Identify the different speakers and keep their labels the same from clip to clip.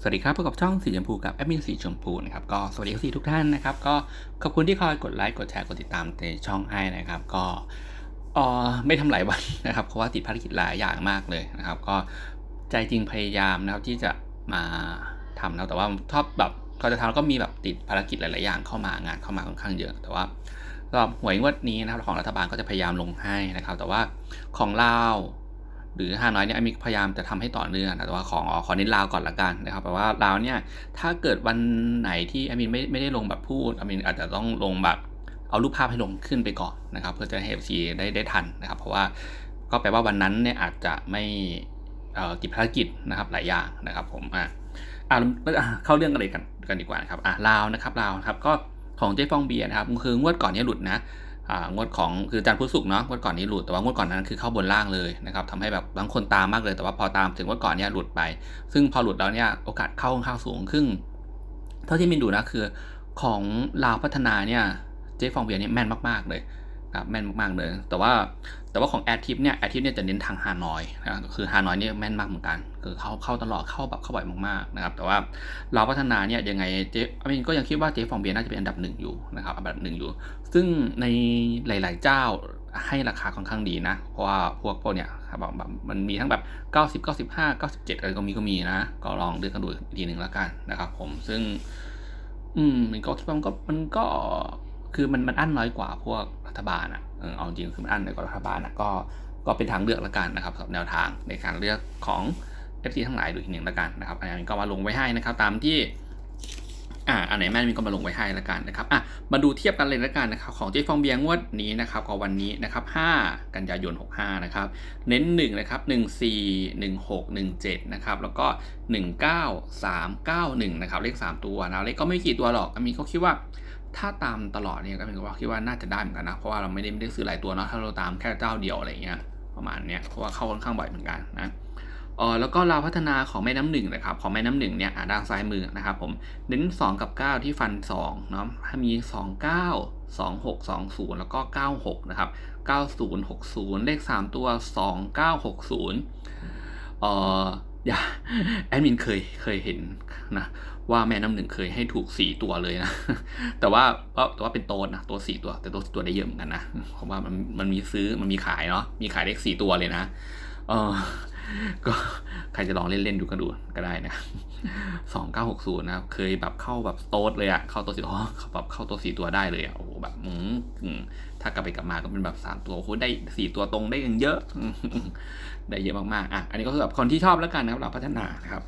Speaker 1: สวัสดีครับพบกับช่องสีชมพูกับแอดมินสีชมพูนะครับก็สวัสดีทุกท่านนะครับก็ขอบคุณที่คอยกดไลค์กดแชร์กดติดตามในช่องให้นะครับก็เออไม่ทำหลายวันนะครับเพราะว่าติดภารกิจหลายอย่างมากเลยนะครับ ก็ใจจริงพยายามนะครับที่จะมาทำนะแต่ว่าชอบแบบก็จะทำแล้วก็มีแบบติดภารกิจหลาย ๆ อย่างเข้ามางานเข้ามาค่อนข้างเยอะ แต่ว่าสำหรับหวยงวดนี้นะครับของรัฐบาลก็จะพยายามลงให้นะครับ แต่ว่าของเลา หรือฮานอยเนี่ยมีพยายามจะทำให้ต่อเนื่องนะแต่ว่าของอ๋อขอเน้นลาวก่อนละกันนะครับแปลว่าลาวเนี่ยถ้าเกิดวันไหนที่อามินไม่ไม่ได้ลงแบบพูดอามินอาจจะต้องลงแบบเอารูปภาพให้ลงขึ้นไปก่อนนะครับ เพื่อจะให้ FC ได้ได้ทันนะครับ เพราะว่าก็แปลว่าวันนั้นเนี่ยอาจจะไม่เอ่อติดภารกิจนะครับหลายอย่างนะครับ ผมอะอะเข้าเรื่องกันเลยกันกันดีกว่านะครับอะลาวนะครับลาวนะครับก็ของเจ๊ฟองเบียร์นะครับคืองวดก่อนเนี้หลุดนะ งวดของคือจันทร์พุธศุกร์เนาะงวดก่อนนี้หลุดแต่ว่างวดก่อนนั้นคือเข้าบนล่างเลยนะครับทำให้แบบบางคนตามมากเลยแต่ว่าพอตามถึงงวดก่อนเนี้ยหลุดไป ซึ่งพอหลุดแล้วเนี่ยโอกาสเข้าค่อนข้างสูงขึ้นเท่าที่มินดูนะคือของลาวพัฒนาเนี่ยเจ๊ฟองเบียร์เนี่ยแม่นมากๆเลย แม่นมากๆเลย แต่ว่าแต่ว่าของแอดทิปเนี่ยแอดทิปเนี่ยจะเน้นทางฮานอยนะคือฮานอยเนี่ยแม่นมากเหมือนกัน คือเข้าเข้าตลอดเข้าแบบเข้าบ่อยมากๆนะครับ แต่ว่าลาพัฒนาเนี่ยยังไงเจ๊มินก็ยังคิดว่าเจ๊ฟองเบียร์น่าจะเป็นอันดับหนึ่งอยู่นะครับอันดับหนึ่งอยู่ ซึ่งในหลาย ๆ เจ้าให้ราคาค่อนข้างดีนะ เพราะว่าพวกพวกเนี้ยครับแบบมันมีทั้งแบบ 90 95 97 อะไรก็มีก็มีนะ ก็ลองเลือกกันดูอีกทีหนึ่งแล้วกันนะครับผมซึ่ง อืมมันก็คิดว่ามันก็มันก็คือมันมันอั้นน้อยกว่าพวก ฐบาลอะเออเอาจริงคือมันอั้นน้อยกว่ารัฐบาลอะก็ก็เป็นทางเลือกแล้วกันนะครับสำหรับแนวทางในการเลือกของ FC ทั้งหลายดูอีกหนึ่งแล้วกันนะครับอันนี้ก็มาลงไว้ให้นะครับตามที่อ่าอันไหนแม่นมีก็มาลงไว้ให้แล้วกันนะครับอะมาดูเทียบกันเลยแล้วกันนะครับของเจ๊ฟองเบียงวดนี้นะครับก็วันนี้นะครับ 5 กันยายน 65 นะครับ เน้น1นะครับ14 16 17นะครับแล้วก็ 19 391 นะครับเลข 3 ตัวนะเลขก็ไม่กี่ตัวหรอกอามีก็คิดว่า ถ้าตามตลอดเนี่ยก็มีก็คิดว่าน่าจะได้เหมือนกันนะ เพราะว่าเราไม่ได้ไม่ได้ซื้อหลายตัวเนาะถ้าเราตามแค่เจ้าเดียวอะไรเงี้ยประมาณเนี้ยเพราะว่าเข้าค่อนข้างบ่อยเหมือนกันนะเออแล้วก็ราวพัฒนาของแม่น้ำหนึ่งนะครับของแม่น้ำหนึ่งเนี่ยด้านซ้ายมือนะครับผมเน้น2 กับ 9 ที่ฟัน2เนาะถ้ามี 2 9 2 6 2 0 แล้วก็ 96 นะครับ 9060 เลข 3 ตัว 2960เอ่อ อย่าแอดมินเคยเคยเห็นนะว่าแม่น้ำหนึ่งเคยให้ถูกสี่ตัวเลยนะ แต่ว่าแต่ว่าเป็นโตนนะตัวสี่ตัว แต่ตัวตัวได้เยอะเหมือนกันนะเพราะว่ามันมันมีซื้อมันมีขายเนาะมีขายเลขสี่ตัวเลยนะเออก็ ครจะลองเล่นๆดูก็ดูก็ได้นะสองเก้าหกศูนย์นะครับ เคยแบบเข้าแบบโต๊ดเลยอะเข้าตัวสี่ตัวแบบเข้าตัวสี่ตัวได้เลยอะโอ้โหแบบอืมถ้ากลับไปกลับมาก็เป็นแบบสามตัวโอ้โหได้สี่ตัวตรงได้ยังเยอะ ได้เยอะมากๆอะอันนี้ก็คือแบบคนที่ชอบแล้วกันนะครับ เราพัฒนานะครับ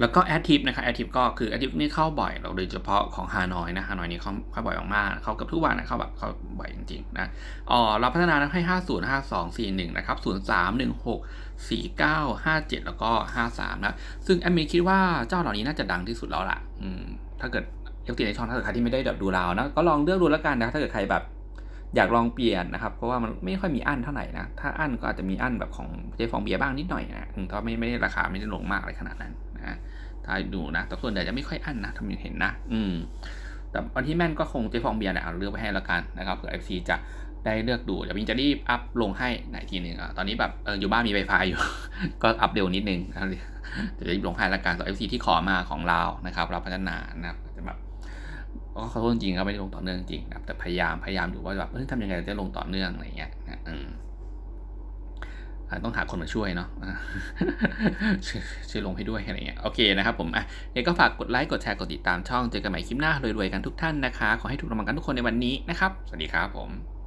Speaker 1: แล้วก็แอดทิปนะครับแอดทิปก็คือแอดทิปนี่เข้าบ่อยเราโดยเฉพาะของฮานอยนะฮานอยนี่เข้าเข้าบ่อยมากๆเข้ากับทุกวันนะเข้าแบบเข้าบ่อยจริงๆนะอ๋อเราพัฒนาให้ 50 52 41 นะครับ 03 16 49 57 แล้วก็ 53 นะ ซึ่งแอดมินคิดว่าเจ้าเหล่านี้น่าจะดังที่สุดแล้วล่ะอืมถ้าเกิดยกตัวในช่องถ้าเกิดใครที่ไม่ได้แบบดูเรานะก็ลองเลือกดูแล้วกันนะถ้าเกิดใครแบบอยากลองเปลี่ยนนะครับ เพราะว่ามันไม่ค่อยมีอั้นเท่าไหร่นะ ถ้าอั้นก็อาจจะมีอั้นแบบของเจฟองเบียบ้างนิดหน่อยนะแต่ว่าไม่ไม่ได้ราคาไม่ได้ลงมากอะไรขนาดนั้น ดูนะ แต่ส่วนใหญ่จะไม่ค่อยอั้นนะทำเห็นนะ อืม แต่วันที่แม่นก็คงเจฟองเบียร์เนี่ยเอาเลือกไว้ให้แล้วกันนะครับเผื่อ FC จะได้เลือกดูเดี๋ยวมินจะรีบอัพลงให้ไหนทีหนึ่งอะตอนนี้แบบเอออยู่บ้านมี Wi-Fi อยู่ ก็อัพเร็วนิดนึงนะครับเดี๋ยวจะรีบลงให้แล้วกันสำหรับ FC ที่ขอมาของเรานะครับเราพัฒนานะครับจะแบบก็ขอโทษจริงครับไม่ได้ลงต่อเนื่องจริงนะครับแต่พยายามพยายามดูว่าแบบเฮ้ยทำยังไงจะลงต่อเนื่องอะไรเงี้ยนะ ต้องหาคนมาช่วยเนาะช่วยช่วยลงให้ด้วยอะไรเงี้ยโอเคนะครับผมอะเดี๋ยวก็ฝากกดไลค์กดแชร์กดติดตามช่องเจอกันใหม่คลิปหน้ารวยๆกันทุกท่านนะคะ ขอให้ถูกรางวัลกันทุกคนในวันนี้นะครับ สวัสดีครับผม